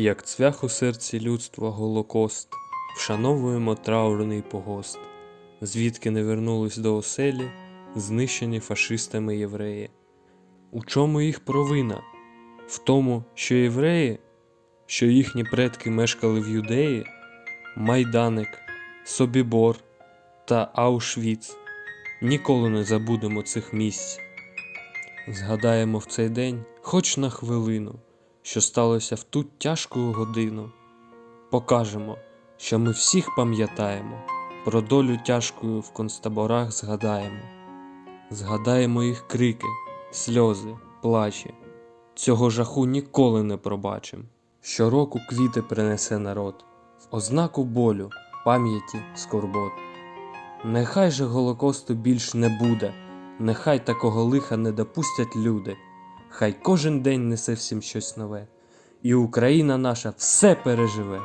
Як цвях у серці людства Голокост, вшановуємо траурний погост, звідки не вернулись до оселі, знищені фашистами євреї. У чому їх провина? В тому, що євреї, що їхні предки мешкали в Юдеї, Майданик, Собібор та Аушвіц. Ніколи не забудемо цих місць. Згадаємо в цей день, хоч на хвилину, що сталося в ту тяжку годину. Покажемо, що ми всіх пам'ятаємо, про долю тяжкою в концтаборах згадаємо. Згадаємо їх крики, сльози, плачі. Цього жаху ніколи не пробачим. Щороку квіти принесе народ, в ознаку болю, пам'яті, скорбот. Нехай же Голокосту більш не буде, нехай такого лиха не допустять люди. Хай кожен день несе всім щось нове, і Україна наша все переживе.